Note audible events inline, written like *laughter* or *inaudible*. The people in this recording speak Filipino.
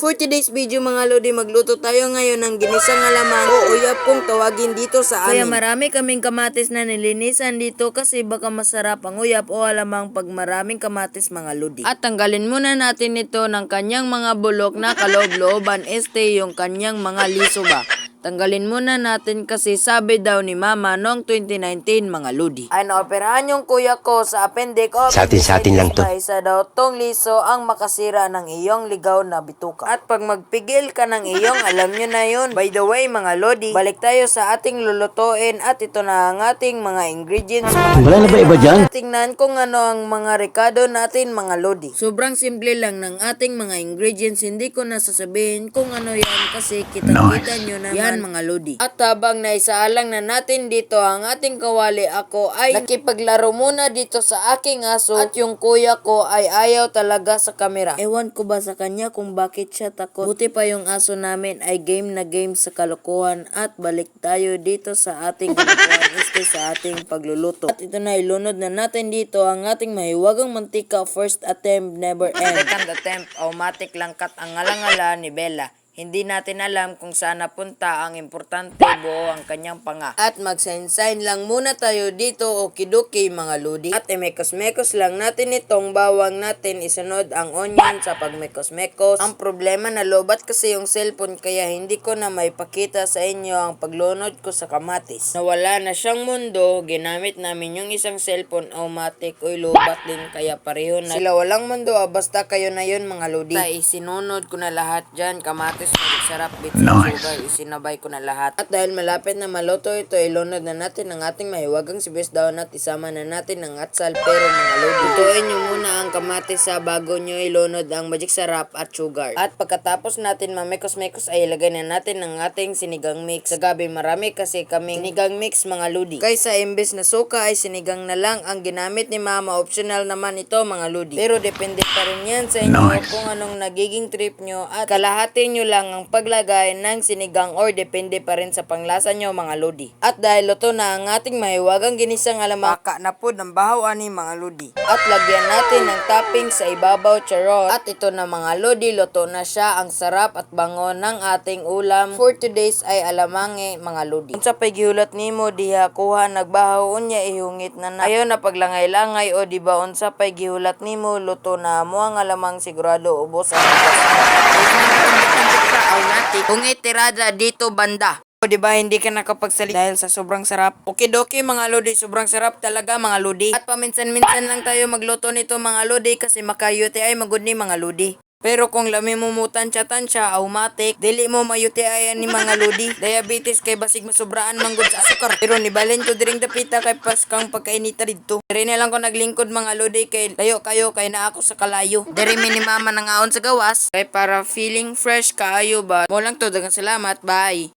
For today's video mga lodi, magluto tayo ngayon ng ginisang alamang o uyap kung tawagin dito sa amin. Kaya marami kaming kamatis na nilinisan dito kasi baka masarap ang uyap o alamang pag maraming kamatis mga lodi. At tanggalin muna natin ito ng kanyang mga bulok na kaloob-looban este yung kanyang mga liso ba. Tanggalin muna natin kasi sabi daw ni Mama noong 2019 mga ludi. Ay naoperahan yung kuya ko sa appendix o Sa atin- sa atin lang to. Isa daw tong liso ang makasira ng iyong ligaw na bituka. At pag magpigil ka ng iyong, alam nyo na yun. By the way mga lodi, balik tayo sa ating lulutuin at ito na ang ating mga ingredients. Wala na ba iba dyan? Tingnan kung ano ang mga rekado natin mga lodi. Sobrang simple lang ng ating mga ingredients. Hindi ko na sasabihin kung ano yan kasi kita-kita nyo naman yan mga lodi. At habang naisaalang na natin dito ang ating kawali ako ay nakipaglaro muna dito sa aking aso at yung kuya ko ay ayaw talaga sa kamera. Ewan ko ba sa kanya kung bakit siya takot. Buti pa yung aso namin ay game na game sa kalokohan at balik tayo dito sa ating kalokohan *laughs* este sa ating pagluluto. At ito na ilunod na natin dito ang ating mahiwagang mantika first attempt never end. Second attempt automatic lang cut ang ngalangala ni Bella. Hindi natin alam kung saan napunta ang importante buo ang kanyang panga. At magsain-sain lang muna tayo dito o kiduki mga ludi. At imekos-mekos lang natin itong bawang natin isunod ang onion sa pagmekos-mekos. Ang problema na lobat kasi yung cellphone kaya hindi ko na may pakita sa inyo ang paglunod ko sa kamatis. Nawala na siyang mundo, ginamit namin yung isang cellphone automatic oy lobat din kaya pareho na. Sila walang mundo ah, basta kayo na yun mga ludi. Sa isinunod ko na lahat dyan, kamatis na sarap, bits nice. sugar, isinabay ko na lahat. At dahil malapit na maluto ito, ilunod na natin ang ating mahiwagang sibuyas daon at isama na natin ang atsal pero mga lodi. Lutuin nyo muna ang kamatis sa bago nyo ilunod ang magic sarap at sugar. At pagkatapos natin mamekos-mekos ay ilagay na natin ang ating sinigang mix. Sa gabi marami kasi kaming sinigang mix mga ludi. Kaysa imbes na suka ay sinigang na lang ang ginamit ni mama. Optional naman ito mga ludi. Pero depende pa rin yan sa inyo kung anong nagiging trip nyo at kalahati nyo lang ang paglagay ng sinigang or depende pa rin sa panglasa nyo mga lodi. At dahil luto na ang ating mahiwagang ginisang alamaka na po ng bahaw ani mga lodi. At lagyan natin ng topping sa ibabaw charot. At ito na mga lodi, luto na siya ang sarap at bango ng ating ulam. For today's ay alamange mga lodi. Sa pagihulat nimo diha kuha nagbahaw unya ihungit na na. Ayaw na paglangay-langay o di ba unsa pay gihulat nimo luto na mo ang alamang sigurado ubos ang automatic. Kung itirada dito banda. O ba hindi ka nakapagsalita dahil sa sobrang sarap. Okay doki mga lodi, sobrang sarap talaga mga lodi. At paminsan-minsan lang tayo magluto nito mga lodi kasi makayuti ay magud ni mga lodi. Pero kung lami mo mutan chatan siya, automatic, dili mo mayuti ayan ni mga lodi. *laughs* Diabetes kay basig masubraan manggod sa asukar. Pero nibalin ko diring dapita kay paskang pagkainita dito. Diri na lang ko naglingkod mga lodi kay layo kayo kay na ako sa kalayo. Diri mi ni mama nangaon sa gawas. Kay para feeling fresh kaayo ba. Mo lang to dagang salamat. Bye.